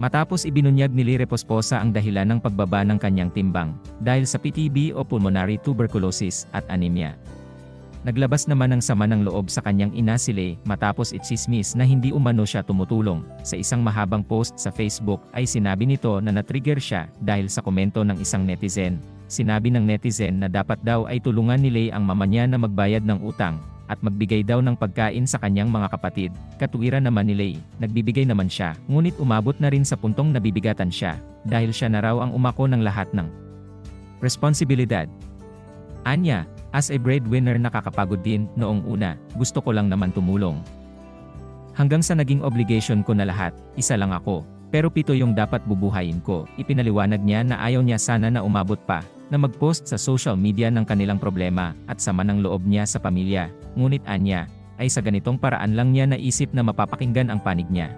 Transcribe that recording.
Matapos ibinunyag ni Lee Reposposa ang dahilan ng pagbaba ng kanyang timbang, dahil sa PTB o pulmonary tuberculosis at anemia. Naglabas naman ng sama ng loob sa kanyang ina si Lay matapos itsismis na hindi umano siya tumutulong. Sa isang mahabang post sa Facebook ay sinabi nito na natrigger siya dahil sa komento ng isang netizen. Sinabi ng netizen na dapat daw ay tulungan ni Lay ang mama niya na magbayad ng utang at magbigay daw ng pagkain sa kanyang mga kapatid. Katuwiran naman ni Lay, nagbibigay naman siya, ngunit umabot na rin sa puntong nabibigatan siya dahil siya na raw ang umako ng lahat ng responsibilidad. Anya, as a breadwinner nakakapagod din noong una, gusto ko lang naman tumulong. Hanggang sa naging obligation ko na lahat, isa lang ako, pero pito yung dapat bubuhayin ko. Ipinaliwanag niya na ayaw niya sana na umabot pa, na mag-post sa social media ng kanilang problema at sama ng loob niya sa pamilya. Ngunit anya, ay sa ganitong paraan lang niya naisip na mapapakinggan ang panig niya.